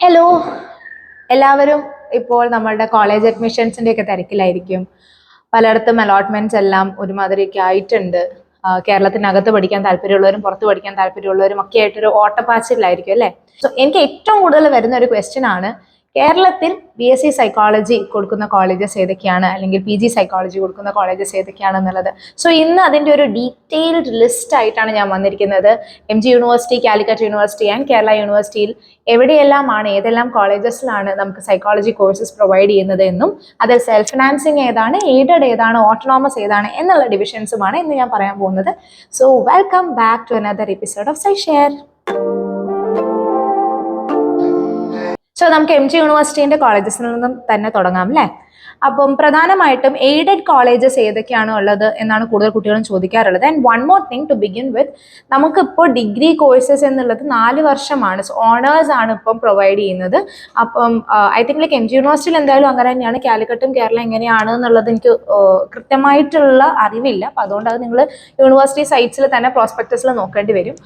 Hello എല്ലാവരും ഇപ്പോൾ നമ്മളുടെ കോളേജ് അഡ്മിഷൻസിന്റെ ഒക്കെ തിരക്കിലായിരിക്കും. പലയിടത്തും അലോട്ട്മെന്റ്സ് എല്ലാം ഒരുമാതിരിയൊക്കെ ആയിട്ടുണ്ട്. കേരളത്തിനകത്ത് പഠിക്കാൻ താല്പര്യമുള്ളവരും പുറത്ത് പഠിക്കാൻ താല്പര്യമുള്ളവരും ഒക്കെ ആയിട്ടൊരു ഓട്ടപ്പാച്ചിലായിരിക്കും അല്ലേ? സോ എനിക്ക് ഏറ്റവും കൂടുതൽ വരുന്ന ഒരു ക്വസ്റ്റ്യൻ ആണ് കേരളത്തിൽ ബി എസ് സി സൈക്കോളജി കൊടുക്കുന്ന കോളേജസ് ഏതൊക്കെയാണ്? അല്ലെങ്കിൽ പി ജി സൈക്കോളജി കൊടുക്കുന്ന കോളേജസ് ഏതൊക്കെയാണ് എന്നുള്ളത്? സോ ഇന്ന് അതിന്റെ ഒരു ഡീറ്റെയിൽഡ് ലിസ്റ്റ് ആയിട്ടാണ് ഞാൻ വന്നിരിക്കുന്നത്. M G university Calicut university and Kerala യൂണിവേഴ്സിറ്റിയിൽ എവിടെയെല്ലാമാണ് ഏതെല്ലാം കോളേജസിലാണ് നമുക്ക് സൈക്കോളജി കോഴ്സസ് പ്രൊവൈഡ് ചെയ്യുന്നത് എന്നും അതിൽ സെൽഫ് ഫിനാൻസിങ് ഏതാണ് എയ്ഡഡ് ഏതാണ് ഓട്ടോണോമസ് ഏതാണ് എന്നുള്ള ഡിവിഷൻസുമാണ് ഇന്ന് ഞാൻ പറയാൻ പോകുന്നത്. So welcome back to another episode of psy share so നമുക്ക് എം ജി യൂണിവേഴ്സിറ്റീന്റെ കോളേജസിൽ നിന്നും തന്നെ തുടങ്ങാം അല്ലേ അപ്പം പ്രധാനമായിട്ടും എയ്ഡഡ് കോളേജസ് ഏതൊക്കെയാണോ ഉള്ളത് എന്നാണ് കൂടുതൽ കുട്ടികളും ചോദിക്കാറുള്ളത്. And one more thing to begin with നമുക്കിപ്പോൾ ഡിഗ്രി കോഴ്സസ് എന്നുള്ളത് നാല് വർഷമാണ്. സോ ഓണേഴ്സ് ആണ് ഇപ്പം പ്രൊവൈഡ് ചെയ്യുന്നത്. അപ്പം I think like M G യൂണിവേഴ്സിറ്റിയിൽ എന്തായാലും അങ്ങനെ തന്നെയാണ്. കാലിക്കറ്റും കേരളം എങ്ങനെയാണ് എന്നുള്ളത് എനിക്ക് കൃത്യമായിട്ടുള്ള അറിവില്ല. അപ്പം അതുകൊണ്ട് അത് നിങ്ങൾ യൂണിവേഴ്സിറ്റി സൈറ്റ്സിൽ തന്നെ പ്രോസ്പെക്ടസിൽ നോക്കേണ്ടി വരും.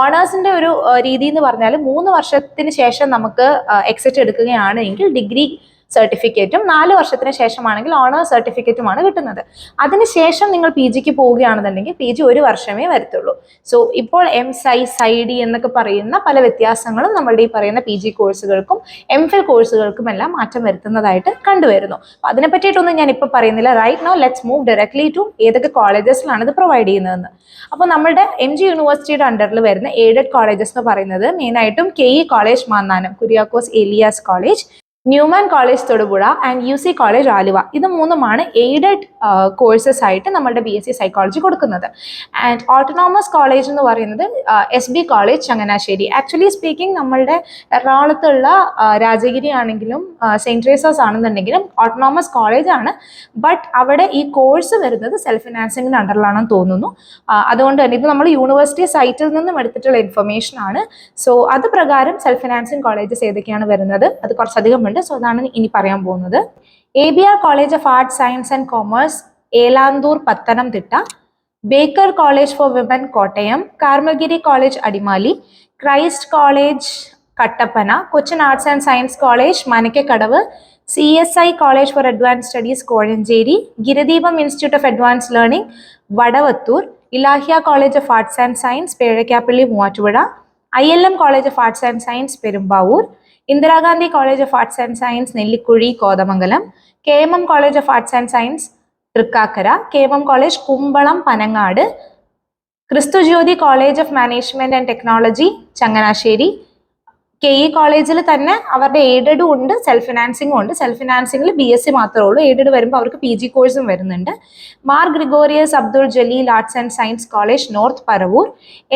ഓണേഴ്സിന്റെ ഒരു രീതി എന്ന് പറഞ്ഞാൽ മൂന്ന് വർഷത്തിന് ശേഷം നമുക്ക് എക്സിറ്റ് എടുക്കുകയാണ് എങ്കിൽ ഡിഗ്രി സർട്ടിഫിക്കറ്റും നാല് വർഷത്തിന് ശേഷമാണെങ്കിൽ ഓണേഴ്സ് സർട്ടിഫിക്കറ്റുമാണ് കിട്ടുന്നത്. അതിനുശേഷം നിങ്ങൾ പി ജിക്ക് പോവുകയാണെന്നുണ്ടെങ്കിൽ പി ജി ഒരു വർഷമേ വരത്തുള്ളൂ. സോ ഇപ്പോൾ എം സൈ സൈ ഡി എന്നൊക്കെ പറയുന്ന പല വ്യത്യാസങ്ങളും നമ്മളുടെ ഈ പറയുന്ന പി ജി കോഴ്സുകൾക്കും എം ഫിൽ കോഴ്സുകൾക്കും എല്ലാം മാറ്റം വരുത്തുന്നതായിട്ട് കണ്ടുവരുന്നു. അപ്പൊ അതിനെ പറ്റിയിട്ടൊന്നും ഞാൻ ഇപ്പോൾ പറയുന്നില്ല. Right now let's move directly to ഏതൊക്കെ കോളേജസിലാണ് ഇത് പ്രൊവൈഡ് ചെയ്യുന്നതെന്ന്. അപ്പോൾ നമ്മുടെ എം ജി യൂണിവേഴ്സിറ്റിയുടെ അണ്ടറിൽ വരുന്ന എയ്ഡഡ് കോളേജസ് എന്ന് പറയുന്നത് മെയിനായിട്ടും K E college Mannanam Kuriakose Elias college Newman college Thodupuzha and U C college Aluva. ഇത് മൂന്നുമാണ് എയ്ഡഡ് കോഴ്സസ് ആയിട്ട് നമ്മളുടെ ബി എസ് സി സൈക്കോളജി കൊടുക്കുന്നത്. ആൻഡ് ഓട്ടോണോമസ് കോളേജ് എന്ന് പറയുന്നത് S B college Changanassery. Actually speaking നമ്മളുടെ എറണാകുളത്തുള്ള രാജഗിരി ആണെങ്കിലും സെയിന്റ് ട്രേസേഴ്സ് ആണെന്നുണ്ടെങ്കിലും ഓട്ടോണോമസ് കോളേജ് ആണ്. ബട്ട് അവിടെ ഈ കോഴ്സ് വരുന്നത് സെൽഫ് ഫിനാൻസിങ്ങിന് അണ്ടറിലാണെന്ന് തോന്നുന്നു. അതുകൊണ്ട് തന്നെ ഇത് നമ്മൾ യൂണിവേഴ്സിറ്റി സൈറ്റിൽ നിന്നും എടുത്തിട്ടുള്ള ഇൻഫർമേഷൻ ആണ്. സോ അത് പ്രകാരം സെൽഫ് ഫിനാൻസിങ് കോളേജസ് ഏതൊക്കെയാണ് വരുന്നത്? അത് കുറച്ചധികം ഉണ്ട്. സോ അതാണ് ഇനി പറയാൻ പോകുന്നത്. A B R college of arts science and commerce Elanthoor Pathanamthitta. Baker college for women Kottayam. Carmelgiri college Adimali. Christ college Kattappana. Cochin arts and science college Manakkakadavu. C S I college for advance studies Kozhencherry. Girideepam institute of advance learning Vadavathoor. Ilahia college of arts and science Pezhakkappilly Muvattupuzha. I L M college of arts and science Perumbavoor. Indira Gandhi college of arts and science Nellikuzhi Kothamangalam K M M college of arts and science Thrikkakara K M M college Kumbalam Panangad Kristu Jyoti college of management and technology Changanassery K E കോളേജിൽ തന്നെ അവരുടെ എയ്ഡഡും ഉണ്ട് self ഫിനാൻസിങ്ങും ഉണ്ട്. Self ഫിനാൻസിങ്ങിൽ B S C മാത്രമേ ഉള്ളൂ. എയ്ഡഡ് വരുമ്പോൾ അവർക്ക് പി ജി കോഴ്സും വരുന്നുണ്ട്. Mar Gregorios Abdul Jaleel arts and science college North Paravur.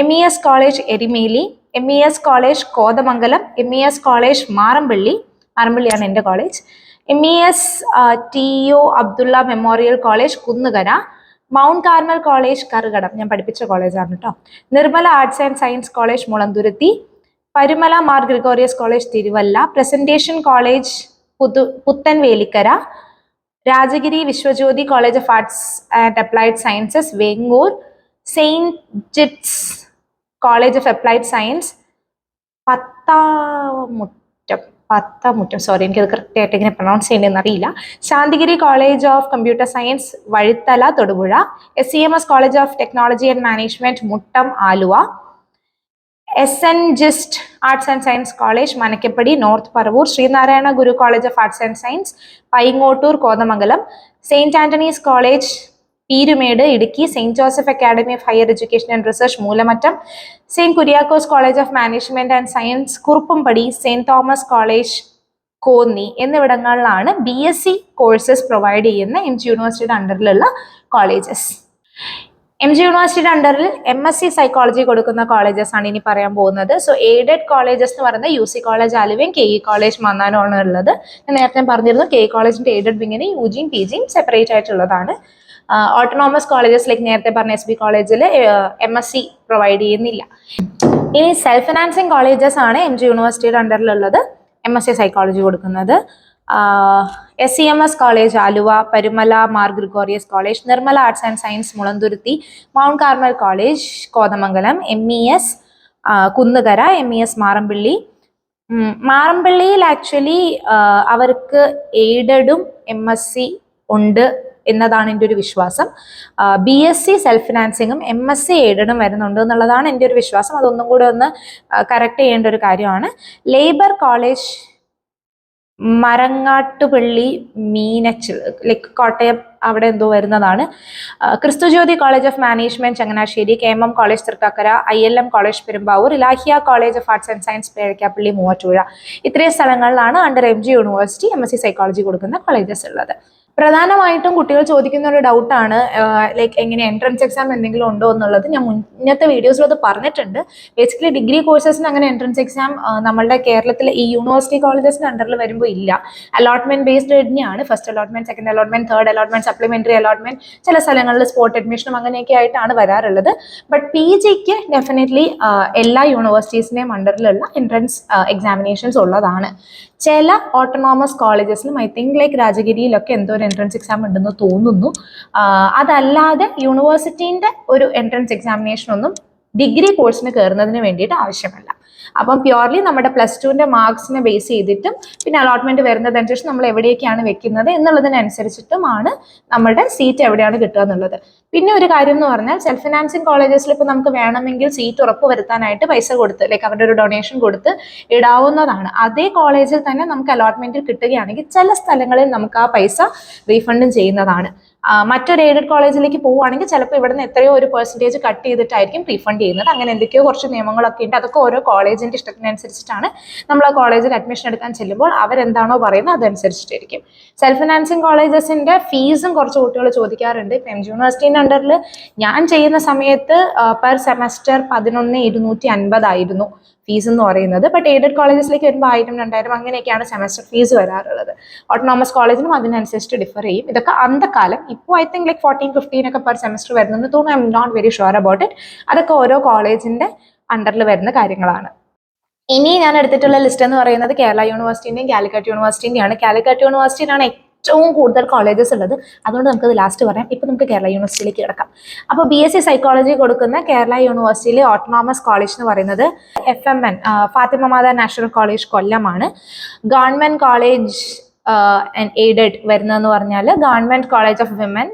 M E S college Erumely. M E S college Kothamangalam. M E S college Marampilly. മാറമ്പള്ളിയാണ് എന്റെ college M E S T O Abdulla memorial college Kunnukara. Mount Carmel college Karukadom. ഞാൻ പഠിപ്പിച്ച കോളേജാണ് കേട്ടോ Nirmala arts and science college Mulanthuruthy. Parumala Mar Gregorios college Thiruvalla presentation college Puthu Puthenvelikkara Rajagiri Viswajyothi college of arts and applied sciences Vengoor saint Gits college of applied science Pathamuttam Pathamuttam sorry എനിക്കത് കൃത്യമായിട്ട് ഇങ്ങനെ pronounce ചെയ്യേണ്ടതെന്ന് അറിയില്ല. Santhigiri college of computer science Vazhithala Thodupuzha S C M S college of technology and management Muttom Aluva S N GIST arts and science college Manakkappady North Paravur Sree Narayana Guru college of arts and science Paingottoor Kothamangalam saint Antony's college Peermade Idukki saint Joseph academy of higher education and research Moolamattom saint Kuriakose college of management and science Kuruppampady saint Thomas college Konni എന്നിവിടങ്ങളിലാണ് B S C courses provide ചെയ്യുന്ന M G യൂണിവേഴ്സിറ്റിയുടെ അണ്ടറിലുള്ള colleges M G യൂണിവേഴ്സിറ്റിയുടെ അണ്ടറിൽ M S C psychology കൊടുക്കുന്ന colleges ആണ് ഇനി പറയാൻ പോകുന്നത്. സോ എയ്ഡഡ് കോളേജസ് എന്ന് പറയുന്നത് യു സി കോളേജ് ആലുവയും കെ ഇ കോളേജ് മന്നാനുമാണ് ഉള്ളത്. ഞാൻ നേരത്തെ പറഞ്ഞിരുന്നു കെ ഇ കോളേജിന്റെ എയ്ഡഡ് വിങ്ങിന് യു ജിയും പി ജിയും സെപ്പറേറ്റ് ആയിട്ടുള്ളതാണ് ഓട്ടോണോമസ് കോളേജസിലേക്ക് നേരത്തെ പറഞ്ഞ എസ് ബി കോളേജിൽ എം എസ് സി പ്രൊവൈഡ് ചെയ്യുന്നില്ല. ഇനി സെൽഫ് ഫിനാൻസിങ് കോളേജസ് ആണ് എം ജി യൂണിവേഴ്സിറ്റിയുടെ അണ്ടറിലുള്ളത് എം എസ് സി സൈക്കോളജി കൊടുക്കുന്നത്. S C M S college Aluva Parumala Mar Gregorios college Nirmala arts and science Mulanthuruthy Mount Carmel college Kothamangalam M E S Kunnukara M E S Marampilly. മാറമ്പള്ളിയിൽ actually അവർക്ക് എയ്ഡഡും M S C ഉണ്ട് എന്നതാണ് എന്റെ ഒരു വിശ്വാസം. B S C self ഫിനാൻസിങ്ങും M S C എയ്ഡഡും വരുന്നുണ്ട് എന്നുള്ളതാണ് എന്റെ ഒരു വിശ്വാസം. അതൊന്നും കൂടെ ഒന്ന് കറക്റ്റ് ചെയ്യേണ്ട ഒരു കാര്യമാണ്. Labour college Marangattupally Meenachil like Kottayam അവിടെ എന്തോ വരുന്നതാണ്. Kristujyothi college of management Changanassery K M M college Thrikkakara I L M college Perumbavoor Ilahia college of arts and science Pezhakkappilly Muvattupuzha. ഇത്രയും സ്ഥലങ്ങളിലാണ് under M G university M S C psychology കൊടുക്കുന്ന colleges ഉള്ളത്. പ്രധാനമായിട്ടും കുട്ടികൾ ചോദിക്കുന്ന ഒരു ഡൗട്ടാണ് like എങ്ങനെ എൻട്രൻസ് എക്സാം എന്തെങ്കിലും ഉണ്ടോ എന്നുള്ളത്. ഞാൻ മുന്നത്തെ വീഡിയോസിൽ അത് പറഞ്ഞിട്ടുണ്ട്. ബേസിക്കലി ഡിഗ്രി കോഴ്സസിന് അങ്ങനെ എൻട്രൻസ് എക്സാം നമ്മുടെ കേരളത്തിലെ ഈ യൂണിവേഴ്സിറ്റി കോളേജസിന് അണ്ടറിൽ വരുമ്പോൾ ഇല്ല. അലോട്ട്മെന്റ് ബേസ്ഡ് തന്നെയാണ് first allotment second allotment third allotment supplementary allotment ചില സ്ഥലങ്ങളിൽ സ്പോട്ട് അഡ്മിഷനും അങ്ങനെയൊക്കെ ആയിട്ടാണ് വരാറുള്ളത്. ബട്ട് പി ജിക്ക് ഡെഫിനറ്റ്ലി എല്ലാ യൂണിവേഴ്സിറ്റീസിന്റെയും അണ്ടറിലുള്ള എൻട്രൻസ് എക്സാമിനേഷൻസ് ഉള്ളതാണ്. ചില ഓട്ടോണോമസ് കോളേജസിലും ഐ തിങ്ക് ലൈക്ക് രാജഗിരിയിലൊക്കെ എന്തോ ഒരു എൻട്രൻസ് എക്സാം ഉണ്ടെന്ന് തോന്നുന്നു. അതല്ലാതെ യൂണിവേഴ്സിറ്റീന്റെ ഒരു എൻട്രൻസ് എക്സാമിനേഷൻ ഒന്നും ഡിഗ്രി കോഴ്സിന് കയറുന്നതിന് വേണ്ടിയിട്ട് ആവശ്യമല്ല. അപ്പം പ്യുവർലി നമ്മുടെ പ്ലസ് ടുവിന്റെ മാർക്സിനെ ബേസ് ചെയ്തിട്ടും പിന്നെ അലോട്ട്മെന്റ് വരുന്നതനുസരിച്ച് നമ്മൾ എവിടെയൊക്കെയാണ് വെക്കുന്നത് എന്നുള്ളതിനനുസരിച്ചിട്ടുമാണ് നമ്മുടെ സീറ്റ് എവിടെയാണ് കിട്ടുക എന്നുള്ളത്. പിന്നെ ഒരു കാര്യം എന്ന് പറഞ്ഞാൽ സെൽഫ് ഫിനാൻസിങ് കോളേജസിൽ ഇപ്പോൾ നമുക്ക് വേണമെങ്കിൽ സീറ്റ് ഉറപ്പ് വരുത്താനായിട്ട് പൈസ കൊടുത്ത് ലൈക്ക് അവരുടെ ഒരു ഡൊണേഷൻ കൊടുത്ത് ഇടാവുന്നതാണ്. അതേ കോളേജിൽ തന്നെ നമുക്ക് അലോട്ട്മെന്റ് കിട്ടുകയാണെങ്കിൽ ചില സ്ഥലങ്ങളിൽ നമുക്ക് ആ പൈസ റീഫണ്ടും ചെയ്യുന്നതാണ്. മറ്റൊരു എയ്ഡഡ് കോളേജിലേക്ക് പോവുകയാണെങ്കിൽ ചിലപ്പോൾ ഇവിടുന്ന് എത്രയോ ഒരു പെർസെന്റേജ് കട്ട് ചെയ്തിട്ടായിരിക്കും റീഫണ്ട് ചെയ്യുന്നത്. അങ്ങനെ എന്തൊക്കെയോ കുറച്ച് നിയമങ്ങളൊക്കെ ഉണ്ട്. അതൊക്കെ ഓരോ കോളേജിന്റെ ഇഷ്ടത്തിനനുസരിച്ചിട്ടാണ് നമ്മൾ ആ കോളേജിൽ അഡ്മിഷൻ എടുക്കാൻ ചെല്ലുമ്പോൾ അവരെന്താണോ പറയുന്നത് അതനുസരിച്ചിട്ടായിരിക്കും. സെൽഫ് ഫിനാൻസിങ് കോളേജസിന്റെ ഫീസും കുറച്ച് കുട്ടികൾ ചോദിക്കാറുണ്ട്. ഇപ്പം എം ജി യൂണിവേഴ്സിറ്റിന്റെ അണ്ടറിൽ ഞാൻ ചെയ്യുന്ന സമയത്ത് പെർ സെമസ്റ്റർ പതിനൊന്ന് ഇരുന്നൂറ്റി അൻപതായിരുന്നു. ഫീസ് എന്ന് പറയുന്നത്. ബട്ട് എയ്ഡഡ് കോളേജസിലേക്ക് വരുമ്പോൾ ആയിരം രണ്ടായിരം അങ്ങനെയൊക്കെയാണ് സെമസ്റ്റർ ഫീസ് വരാറുള്ളത്. ഓട്ടോണോമസ് കോളേജിനും അതിനനുസരിച്ച് ഡിഫർ ചെയ്യും. ഇതൊക്കെ അന്തക്കാലം ഇപ്പോൾ I think like fourteen fifteen ഒക്കെ പെർ സെമസ്റ്റർ വരുന്നുണ്ട് തോന്നുന്നു. I'm not very sure about it അതൊക്കെ ഓരോ കോളേജിന്റെ അണ്ടറിൽ വരുന്ന കാര്യങ്ങളാണ്. ഇനി ഞാൻ എടുത്തിട്ടുള്ള ലിസ്റ്റ് എന്ന് പറയുന്നത് കേരള യൂണിവേഴ്സിറ്റിന്റെയും കാലിക്കറ്റ് യൂണിവേഴ്സിറ്റിന്റെയാണ് കാലിക്കറ്റ് യൂണിവേഴ്സിറ്റിയിലാണ് ഏറ്റവും കൂടുതൽ കോളേജസ് ഉള്ളത്. അതുകൊണ്ട് നമുക്കത് ലാസ്റ്റ് പറയാം. ഇപ്പം നമുക്ക് കേരള യൂണിവേഴ്സിറ്റിയിലേക്ക് കിടക്കാം. അപ്പോൾ ബി എസ് സി സൈക്കോളജി കൊടുക്കുന്ന കേരള യൂണിവേഴ്സിറ്റിയിലെ ഓട്ടോണോമസ് കോളേജ് എന്ന് പറയുന്നത് F M N Fatima Matha national college കൊല്ലമാണ്. Government college aided വരുന്നതെന്ന് പറഞ്ഞാൽ government college of women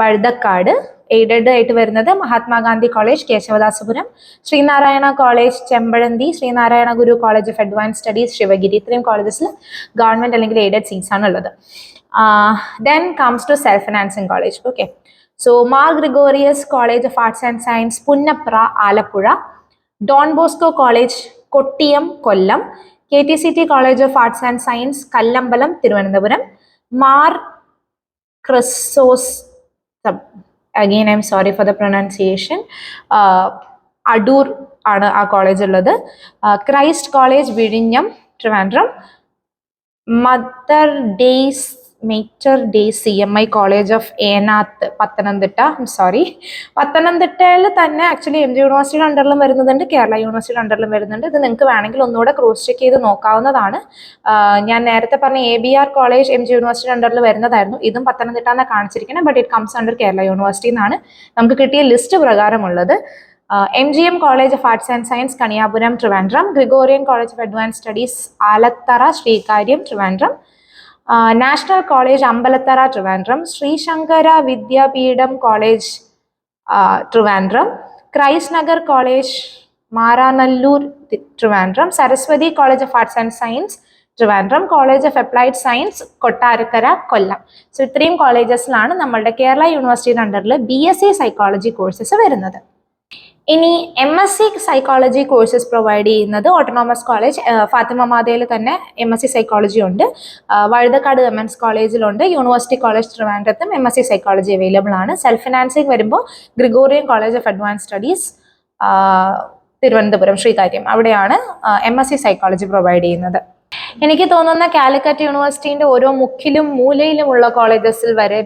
Vazhuthacaud aided ആയിട്ട് വരുന്നത് Mahatma Gandhi college Kesavadasapuram Sree Narayana college Chempazhanthy Sree Narayana Guru college of advance studies Sivagiri. ഇത്രയും കോളേജസിൽ government അല്ലെങ്കിൽ aided seats ആണ് ഉള്ളത് then comes to self financing college okay so Mar Gregorios college of arts and science Punnapra Alappuzha. Don Bosco college Kottiyam Kollam. K T C T college of arts and science Kallambalam Thiruvananthapuram. Mar ക്രിസോസ് again I'm sorry for the pronunciation Adoor ആണ് ആ college ഉള്ളത്. Christ college വിഴിഞ്ഞം Trivandrum mother days mater dei C M I college of Enathu Pathanamthitta sorry പത്തനംതിട്ടയിൽ തന്നെ actually M G യൂണിവേഴ്സിറ്റിയുടെ അണ്ടറിലും വരുന്നുണ്ട് കേരള യൂണിവേഴ്സിറ്റിയുടെ അണ്ടറിലും വരുന്നുണ്ട്. ഇത് നിങ്ങൾക്ക് വേണമെങ്കിൽ ഒന്നുകൂടെ ക്രോസ് ചെക്ക് ചെയ്ത് നോക്കാവുന്നതാണ്. ഞാൻ നേരത്തെ പറഞ്ഞ A B R college M G university അണ്ടറിൽ വരുന്നതായിരുന്നു. ഇതും പത്തനംതിട്ട എന്നാണ് കാണിച്ചിരിക്കുന്നത് but it comes under Kerala university എന്നാണ് നമുക്ക് കിട്ടിയ list പ്രകാരമുള്ളത്. M G M college of arts and science Kaniyapuram Trivandrum Gregorian college of advance studies Alathara Sreekaryam Trivandrum national college Ambalathara Trivandrum Sree Sankara Vidyapeetham college Trivandrum Christ Nagar college Maranallur Trivandrum Saraswathi college of arts and science Trivandrum college of applied science Kottarakkara Kollam. So ഇത്രയും കോളേജസിലാണ് നമ്മളുടെ കേരള യൂണിവേഴ്സിറ്റിയുടെ അണ്ടറിൽ B S C psychology courses വരുന്നത്. ഇനി M S C psychology courses provide ചെയ്യുന്നത് autonomous college Fathima മാതയിൽ തന്നെ എം എസ് സി സൈക്കോളജി ഉണ്ട്. വഴുതക്കാട് വിമൻസ് കോളേജിലുണ്ട് university college ട്രിവാൻഡ്രത്തും M S C psychology available ആണ്. സെൽഫ് ഫിനാൻസിങ് വരുമ്പോൾ Gregorian college of advance studies Thiruvananthapuram Sreekaryam അവിടെയാണ് M S C psychology provide ചെയ്യുന്നത്. എനിക്ക് തോന്നുന്ന കാലിക്കറ്റ് യൂണിവേഴ്സിറ്റീന്റെ ഓരോ മുക്കിലും മൂലയിലുമുള്ള കോളേജസിൽ വരെ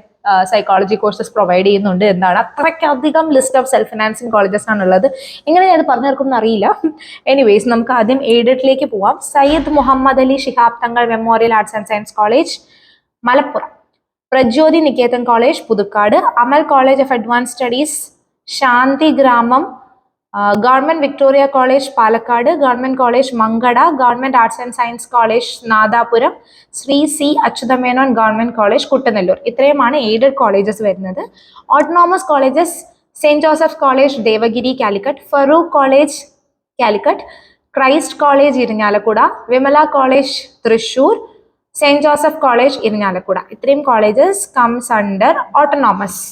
സൈക്കോളജി കോഴ്സസ് പ്രൊവൈഡ് ചെയ്യുന്നുണ്ട് എന്നാണ്. അത്രയ്ക്കധികം list of self financing colleges ആണുള്ളത്. എങ്ങനെ ഞാൻ പറഞ്ഞു തീർക്കുമെന്ന് അറിയില്ല. എനിവേസ് നമുക്ക് ആദ്യം എയ്ഡഡിലേക്ക് പോവാം. Sayyid Muhammad Ali Shihab Thangal memorial arts and science college Malappuram. Prajyothi Niketan college Puthukkad. Amal college of advance studies Santhi Gramam government Victoria college Palakkad government college Mankada government arts and science college Nadapuram Sree C Achuthamenon government college Kuttanellur. ഇത്രയുമാണ് aided colleges വരുന്നത്. Autonomous colleges saint Joseph college Devagiri Calicut Farook college Calicut Christ college Irinjalakuda Vimala college Thrissur saint Joseph college Irinjalakuda ഇത്രയും colleges comes under autonomous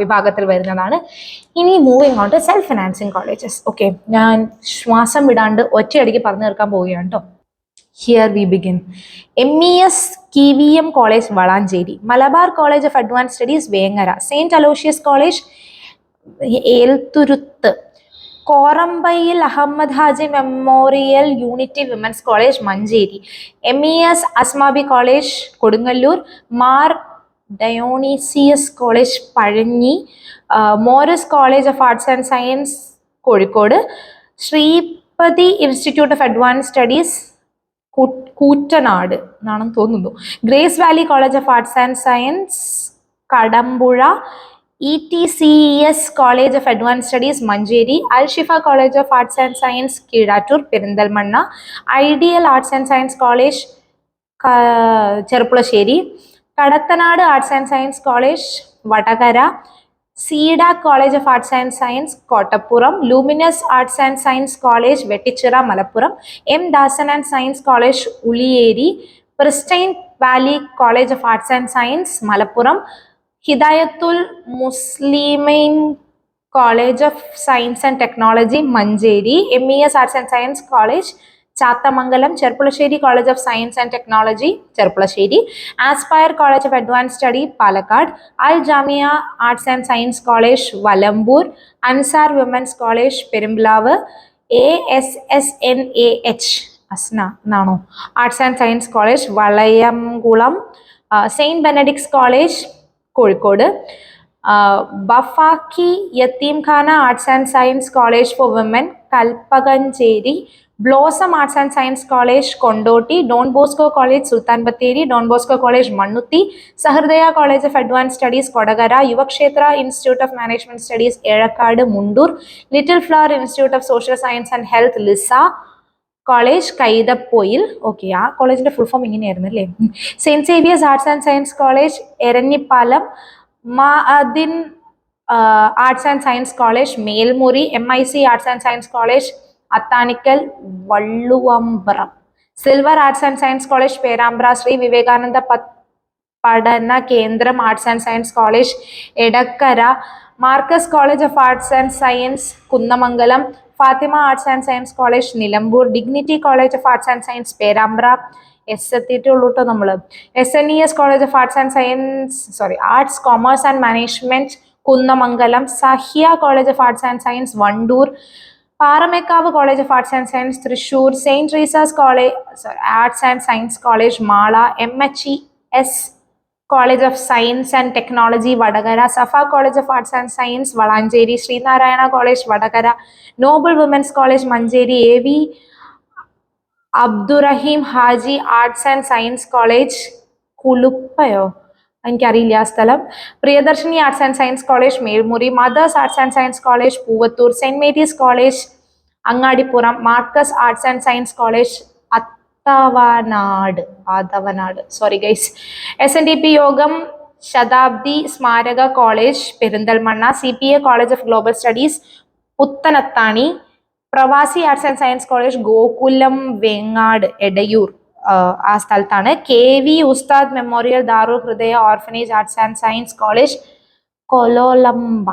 വിഭാഗത്തിൽ വരുന്നതാണ്. ഇനി moving on to self financing colleges okay ഞാൻ ശ്വാസം വിടാണ്ട് ഒറ്റയടിക്ക് പറഞ്ഞു തീർക്കാൻ പോവുകയാണ് here we begin M E S K V M college Valanchery. Malabar college of advance studies Vengara. Saint Aloysius college Elthuruth. Korambayil Ahammed Haji memorial unity women's college Manjeri. M E S Asmabi college Kodungallur. Mar Dionysius college Pazhanji മോറസ് college of arts and science Kozhikode Sreepathy institute of advance studies Koottanad എന്നാണെന്ന് തോന്നുന്നു. Grace valley college of arts and science Kadampuzha E T C S college of advance studies Manjeri Alshifa college of arts and science Keezhattur Perinthalmanna ideal arts and science college Cherpulassery Kadathanad arts and science college Vadakara സീഡ college of arts and science Kottappuram luminous arts and science college Vettichira Malappuram M Dasan and science college Ulliyeri pristine valley college of arts and science Malappuram Hidayathul Muslimeen college of science and technology Manjeri M E S arts and science college Chathamangalam Cherpulassery college of science and technology Cherpulassery. Aspire college of advance study Palakkad. Al Jamia arts and science college Valamboor. Ansar women's college Perumpilavu. A S S N A H Asna എന്നാണോ? Arts and science college Valayamkulam. Saint Benedict's college Kozhikode. Bafakhy Yatheemkhana arts and science college for women Kalpakanchery. Blossom arts and science college Kondotty Don Bosco college Sultan Bathery Don Bosco college Mannuthy Sahrdaya college of advance studies Kodakara Yuvakshetra institute of management studies Ezhakkad Mundur little flower institute of social science and health Lisa college Kaithapoyil okay ആ കോളേജിന്റെ full form ഇങ്ങനെയായിരുന്നു അല്ലേ? Saint Xavier's arts and science college Eranhipalam Madin arts and science college Melmuri M I C arts and science college Athanikkal Valluvambram. Silver arts and science college Perambra Sree Vivekananda Padana Kendram arts and science college Edakkara. Markaz college of arts and science Kunnamangalam. Fathima arts and science college Nilambur. Dignity college of arts and science Perambra. S എത്തിയിട്ടുള്ളൂ കേട്ടോ നമ്മൾ S N E S college of arts and science sorry arts commerce and management Kunnamangalam. Sahya college of arts and science Wandoor. Paramekkavu college of arts and science Thrissur saint Teresa's college sorry arts and science college Mala M H E S college of science and technology Vadakara Safa college of arts and science Valanchery Sreenarayana college Vadakara noble women's college Manjeri A V Abdurahim Haji arts and science college കുളുപ്പയോ? എനിക്കറിയില്ല ആ സ്ഥലം. Priyadarshini arts and science college Melmuri mother's arts and science college Poovathur saint Mary's college Angadipuram Markaz arts and science college Athavanad Athavanad. Sorry guys S N D P Yogam Shatabdi Smaraka college Perinthalmanna C P A college of global studies Puthanathani Pravasi arts and science college Gokulam Vengad Edayur ആ, സ്ഥലത്താണ്. K V Usthad memorial Daru Hridaya orphanage arts and science college Kololamba.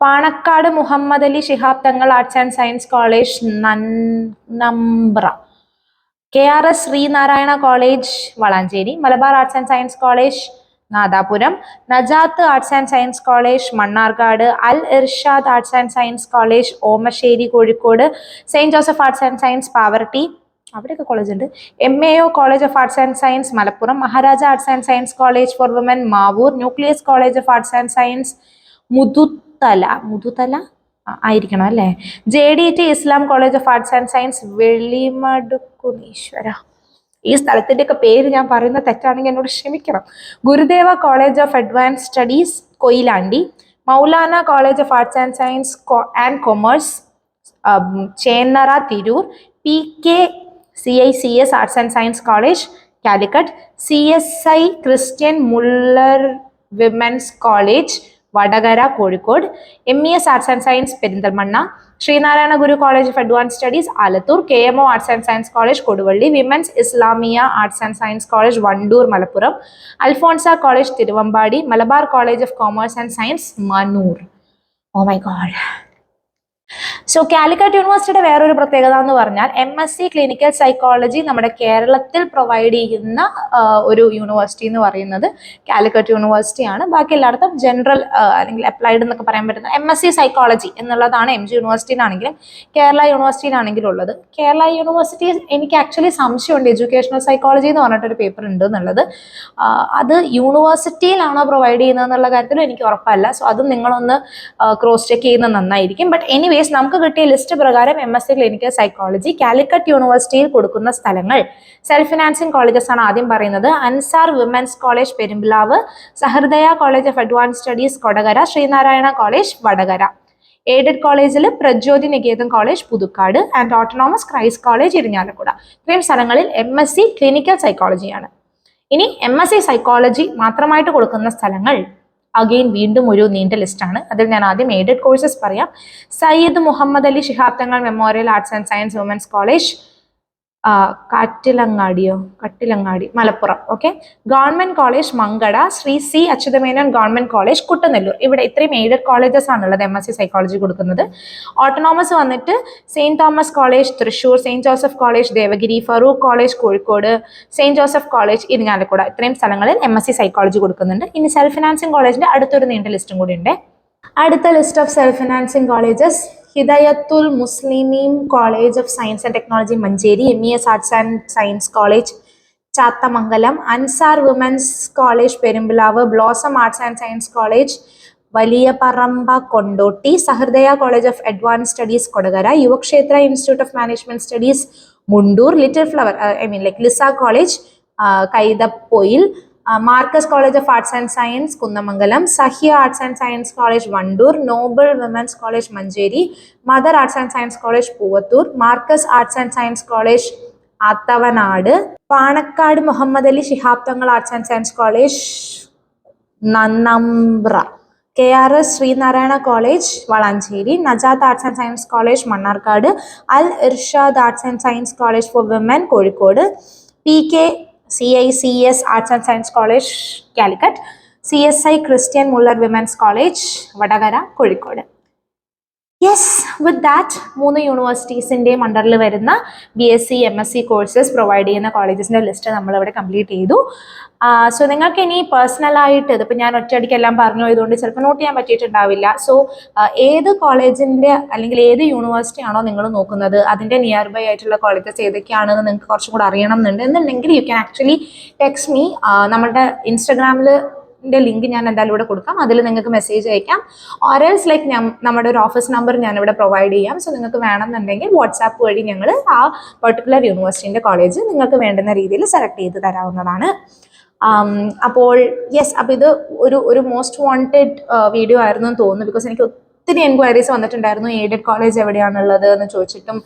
Panakkad Muhammed Ali Shihab Thangal arts and science college Nambra K R S Sreenarayana college Valanchery. Malabar arts and science college Nadapuram. Najath arts and science college Mannarkkad Al Irshad arts and science college Omassery Kozhikode. Saint Joseph arts and science Pavaratty. അവിടെയൊക്കെ college ഉണ്ട്. M A O college of arts and science Malappuram. Maharaja arts and science college for women Mavoor. Nucleus college of arts and science Muthuthala. Muthuthala ആയിരിക്കണം അല്ലേ? J D T Islam college of arts and science വെളിമടുക്കുന്നീശ്വര ഈ സ്ഥലത്തിന്റെ ഒക്കെ പേര് ഞാൻ പറയുന്ന തെറ്റാണെങ്കിൽ എന്നോട് ക്ഷമിക്കണം. Gurudeva college of advance studies Koyilandy. Moulana college of arts and science and commerce Chennara Tirur. P K C I C S arts and science college Calicut C S I Christian Muller women's college Vadakara Kozhikode M E S arts and science Perinthalmanna Sreenarayana Guru college of advance studies Alathur K M O arts and science college Koduvally women's Islamiya arts and science college Wandoor Malappuram Alphonsa college Thiruvambady Malabar college of commerce and science Manoor oh my god so Calicut യൂണിവേഴ്സിറ്റിയുടെ വേറൊരു പ്രത്യേകത എന്ന് പറഞ്ഞാൽ M S C clinical psychology നമ്മുടെ കേരളത്തിൽ provide ചെയ്യുന്ന ഒരു university എന്ന് പറയുന്നത് കാലിക്കറ്റ് യൂണിവേഴ്സിറ്റിയാണ് ബാക്കി എല്ലായിടത്തും ജനറൽ അല്ലെങ്കിൽ അപ്ലൈഡ് എന്നൊക്കെ പറയാൻ പറ്റുന്ന എം എസ് സി സൈക്കോളജി എന്നുള്ളതാണ് എം ജി യൂണിവേഴ്സിറ്റിയിലാണെങ്കിലും കേരള യൂണിവേഴ്സിറ്റിയിലാണെങ്കിലും ഉള്ളത്. കേരള യൂണിവേഴ്സിറ്റി എനിക്ക് ആക്ച്വലി സംശയമുണ്ട് എഡ്യൂക്കേഷണൽ സൈക്കോളജി എന്ന് പറഞ്ഞിട്ടൊരു പേപ്പർ ഉണ്ട് എന്നുള്ളത്. അത് യൂണിവേഴ്സിറ്റിയിലാണോ പ്രൊവൈഡ് ചെയ്യുന്നത് എന്നുള്ള കാര്യത്തിലും എനിക്ക് ഉറപ്പല്ല. സോ അത് നിങ്ങളൊന്ന് ക്രോസ് ചെക്ക് ചെയ്യുന്നത് നന്നായിരിക്കും. ബട്ട് എനിവേസ് നമുക്ക് കിട്ടിയ ലിസ്റ്റ് പ്രകാരം M S C clinical psychology Calicut യൂണിവേഴ്സിറ്റിയിൽ കൊടുക്കുന്ന സ്ഥലങ്ങൾ. സെൽഫ് ഫിനാൻസിങ് കോളേജസ് ആണ് ആദ്യം പറയുന്നത്. Ansar women's college Perumpilavu Sahrudaya college of advance studies Kodakara Sreenarayana college Vadakara. Aided കോളേജിൽ Prajyoti Niketan college Puthukkad and autonomous Christ college Irinjalakuda ഇത്രയും സ്ഥലങ്ങളിൽ M S C clinical സൈക്കോളജിയാണ് ഇനി എം എസ് സി സൈക്കോളജി മാത്രമായിട്ട് കൊടുക്കുന്ന സ്ഥലങ്ങൾ. Again വീണ്ടും ഒരു നീണ്ട ലിസ്റ്റാണ് അതിൽ ഞാൻ ആദ്യം എയ്ഡഡ് കോഴ്സസ് പറയാം. Sayyid Muhammed Ali Shihab Thangal memorial arts and science women's college കാറ്റിലങ്ങാടിയോ Kattilangadi Malappuram okay government college Mankada Sree C Achuthamenon government college Kuttanellur. ഇവിടെ ഇത്രയും എയ്ഡഡ് കോളേജസ് ആണുള്ളത് എം എസ് സി സൈക്കോളജി കൊടുക്കുന്നത്. ഓട്ടോണോമസ് വന്നിട്ട് saint Thomas college Thrissur saint Joseph college Devagiri Farook college Kozhikode saint Joseph college Irinjalakuda ഇത്രയും സ്ഥലങ്ങളിൽ M S C psychology കൊടുക്കുന്നുണ്ട്. ഇനി self financing കോളേജിന്റെ അടുത്തൊരു നീണ്ട ലിസ്റ്റും കൂടി ഉണ്ട്. അടുത്ത list of self financing colleges Hidayathul Muslimeen college of science and technology Manjeri M E S arts and science college Chathamangalam. Ansar women's college Perumpilavu blossom arts and science college Valiya Paramba Kondotty Sahrdaya college of advance studies Kodakara Yuvakshetra institute of management studies Mundur little flower I mean like Lisa college Kaithapoyil Markaz college of arts and science Kunnamangalam. Sahya arts and science college Wandoor. Noble women's college Manjeri. Mother arts and science college Poovathur. Markaz arts and science college Athavanad. Panakkad Muhammed Ali Shihab Thangal arts and science college Nannambra. K R S Sreenarayana college Valanchery. Najath arts and science college Mannarkkad. Al Irshad arts and science college for women Kozhikode. P K C I C S arts and science college Calicut C S I Christian Muller women's college Vadakara Kozhikode yes with that മൂന്ന് യൂണിവേഴ്സിറ്റീസിന്റെയും അണ്ടറിൽ വരുന്ന B S C M S C courses provide ചെയ്യുന്ന കോളേജസിന്റെ list നമ്മളിവിടെ complete ചെയ്തു. So നിങ്ങൾക്ക് ഇനി പേഴ്സണലായിട്ട് ഇതിപ്പോൾ ഞാൻ ഒറ്റയടിക്ക് എല്ലാം പറഞ്ഞു പോയതുകൊണ്ട് ചിലപ്പോൾ നോട്ട് ചെയ്യാൻ പറ്റിയിട്ടുണ്ടാവില്ല. സോ ഏത് കോളേജിന്റെ അല്ലെങ്കിൽ ഏത് യൂണിവേഴ്സിറ്റി ആണോ നിങ്ങൾ നോക്കുന്നത്? അതിന്റെ നിയർ ബൈ ആയിട്ടുള്ള കോളേജസ് ഏതൊക്കെയാണെന്ന് നിങ്ങൾക്ക് കുറച്ചും കൂടെ അറിയണം എന്നുണ്ട്. എന്നുണ്ടെങ്കിൽ you can actually text me നമ്മുടെ ഇൻസ്റ്റഗ്രാമിൽ ന്റെ ലിങ്ക് ഞാൻ എന്തായാലും ഇവിടെ കൊടുക്കാം. അതിൽ നിങ്ങൾക്ക് മെസ്സേജ് അയക്കാം. ഓരൽസ് ലൈക്ക് ഞാൻ നമ്മുടെ ഒരു ഓഫീസ് നമ്പർ ഞാൻ ഇവിടെ പ്രൊവൈഡ് ചെയ്യാം. സോ നിങ്ങൾക്ക് വേണമെന്നുണ്ടെങ്കിൽ വാട്സാപ്പ് വഴി ഞങ്ങൾ ആ പെർട്ടിക്കുലർ യൂണിവേഴ്സിറ്റിന്റെ കോളേജ് നിങ്ങൾക്ക് വേണ്ടുന്ന രീതിയിൽ സെലക്ട് ചെയ്ത് തരാവുന്നതാണ്. അപ്പോൾ യെസ് അപ്പോൾ ഇത് ഒരു ഒരു മോസ്റ്റ് വാണ്ടഡ് വീഡിയോ ആയിരുന്നു എന്ന് തോന്നുന്നു. ബിക്കോസ് എനിക്ക് ഒത്തിരി എൻക്വയറീസ് വന്നിട്ടുണ്ടായിരുന്നു. എയ്ഡഡ് കോളേജ് എവിടെയാണുള്ളത് എന്ന് ചോദിച്ചിട്ടും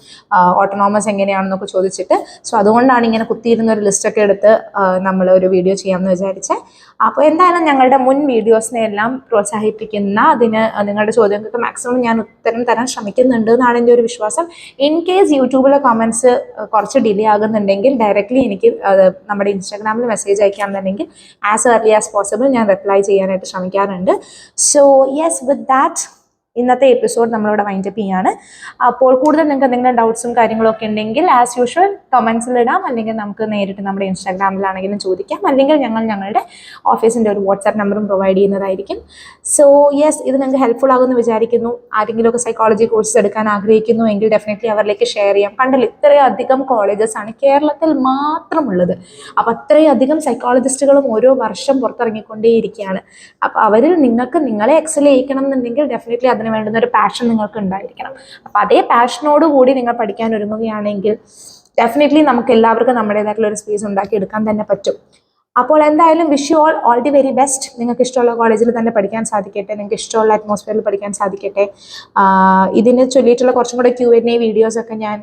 ഓട്ടോണോമസ് എങ്ങനെയാണെന്നൊക്കെ ചോദിച്ചിട്ട്. സോ അതുകൊണ്ടാണ് ഇങ്ങനെ കുത്തിയിരുന്ന ഒരു ലിസ്റ്റൊക്കെ എടുത്ത് നമ്മൾ ഒരു വീഡിയോ ചെയ്യാമെന്ന് വിചാരിച്ചത് അപ്പോൾ എന്തായാലും ഞങ്ങളുടെ മുൻ വീഡിയോസിനെ എല്ലാം പ്രോത്സാഹിപ്പിക്കുന്ന അതിന് നിങ്ങളുടെ ചോദ്യങ്ങൾക്ക് മാക്സിമം ഞാൻ ഉത്തരം തരാൻ ശ്രമിക്കുന്നുണ്ട് എന്നാണ് എന്റെ ഒരു വിശ്വാസം. ഇൻ കേസ് യൂട്യൂബിലെ കമൻസ് കുറച്ച് ഡിലേ ആകുന്നുണ്ടെങ്കിൽ ഡയറക്റ്റ്ലി എനിക്ക് നമ്മുടെ ഇൻസ്റ്റാഗ്രാമിൽ മെസ്സേജ് അയക്കുകയാണെന്നുണ്ടെങ്കിൽ ആസ് ഏർലി ആസ് പോസിബിൾ ഞാൻ റിപ്ലൈ ചെയ്യാനായിട്ട് ശ്രമിക്കാറുണ്ട്. സോ യെസ് വിത്ത് ദാറ്റ് ഇന്നത്തെ എപ്പിസോഡ് നമ്മളിവിടെ വൈൻഡപ്പ് ചെയ്യാണ്. അപ്പോൾ കൂടുതൽ നിങ്ങൾക്ക് എന്തെങ്കിലും ഡൗട്ട്സും കാര്യങ്ങളൊക്കെ ഉണ്ടെങ്കിൽ ആസ് യൂഷ്വൽ കമൻസിൽ ഇടാം. അല്ലെങ്കിൽ നമുക്ക് നേരിട്ട് നമ്മുടെ ഇൻസ്റ്റാഗ്രാമിലാണെങ്കിലും ചോദിക്കാം. അല്ലെങ്കിൽ ഞങ്ങൾ ഞങ്ങളുടെ ഓഫീസിന്റെ ഒരു വാട്സാപ്പ് നമ്പറും പ്രൊവൈഡ് ചെയ്യുന്നതായിരിക്കും. സോ യെസ് ഇത് നിങ്ങൾക്ക് ഹെൽപ്ഫുൾ ആകുമെന്ന് വിചാരിക്കുന്നു. ആരെങ്കിലുമൊക്കെ സൈക്കോളജി കോഴ്സ് എടുക്കാൻ ആഗ്രഹിക്കുന്നു എങ്കിൽ ഡെഫിനറ്റ്ലി അവരിലേക്ക് ഷെയർ ചെയ്യാം. കണ്ടില്ല ഇത്രയധികം കോളേജസ് ആണ് കേരളത്തിൽ മാത്രമുള്ളത്. അപ്പോൾ അത്രയധികം സൈക്കോളജിസ്റ്റുകളും ഓരോ വർഷം പുറത്തിറങ്ങിക്കൊണ്ടേയിരിക്കുകയാണ്. അപ്പോൾ അവരിൽ നിങ്ങൾക്ക് നിങ്ങളെ എക്സൽ ചെയ്യിക്കണം എന്നുണ്ടെങ്കിൽ ഡെഫിനറ്റ്ലി അതിന് വേണ്ടുന്ന ഒരു പാഷൻ നിങ്ങൾക്ക് ഉണ്ടായിരിക്കണം. അപ്പോൾ അതേ പാഷനോട് കൂടി നിങ്ങൾ പഠിക്കാൻ ഒരുങ്ങുകയാണെങ്കിൽ ഡെഫിനറ്റ്ലി നമുക്ക് എല്ലാവർക്കും നമ്മുടേതായിട്ടുള്ള ഒരു സ്പേസ് ഉണ്ടാക്കി എടുക്കാൻ തന്നെ പറ്റും. അപ്പോൾ എന്തായാലും wish you all all the very best നിങ്ങൾക്ക് ഇഷ്ടമുള്ള കോളേജിൽ തന്നെ പഠിക്കാൻ സാധിക്കട്ടെ. നിങ്ങൾക്ക് ഇഷ്ടമുള്ള അറ്റ്മോസ്ഫിയറിൽ പഠിക്കാൻ സാധിക്കട്ടെ. ഇതിനെ ചൊല്ലിയിട്ടുള്ള കുറച്ചും കൂടെ ക്യു എൻ എ വീഡിയോസൊക്കെ ഞാൻ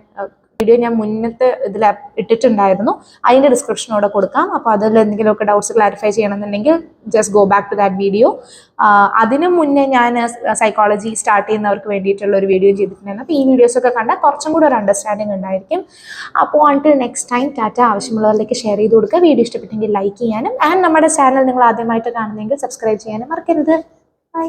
വീഡിയോ ഞാൻ മുന്നത്തെ ഇതിൽ ഇട്ടിട്ടുണ്ടായിരുന്നു. അതിന്റെ ഡിസ്ക്രിപ്ഷനോടെ കൊടുക്കാം. അപ്പോൾ അതിൽ എന്തെങ്കിലുമൊക്കെ ഡൗട്ട്സ് ക്ലാരിഫൈ ചെയ്യണമെന്നുണ്ടെങ്കിൽ just go back to that video അതിനു മുന്നേ ഞാൻ സൈക്കോളജി സ്റ്റാർട്ട് ചെയ്യുന്നവർക്ക് വേണ്ടിയിട്ടുള്ള ഒരു വീഡിയോ ചെയ്തിട്ടുണ്ടായിരുന്നു. അപ്പോൾ ഈ വീഡിയോസൊക്കെ കണ്ടാൽ കുറച്ചും കൂടെ ഒരു അണ്ടർസ്റ്റാൻഡിങ് ഉണ്ടായിരിക്കും. അപ്പോൾ അൺട്ടിൽ നെക്സ്റ്റ് ടൈം ടാറ്റ ആവശ്യമുള്ളവരിലേക്ക് ഷെയർ ചെയ്ത് കൊടുക്കുക. വീഡിയോ ഇഷ്ടപ്പെട്ടെങ്കിൽ ലൈക്ക് ചെയ്യാനും ആൻഡ് നമ്മുടെ ചാനൽ നിങ്ങൾ ആദ്യമായിട്ട് കാണുന്നെങ്കിൽ സബ്സ്ക്രൈബ് ചെയ്യാനും മറക്കരുത്. ബൈ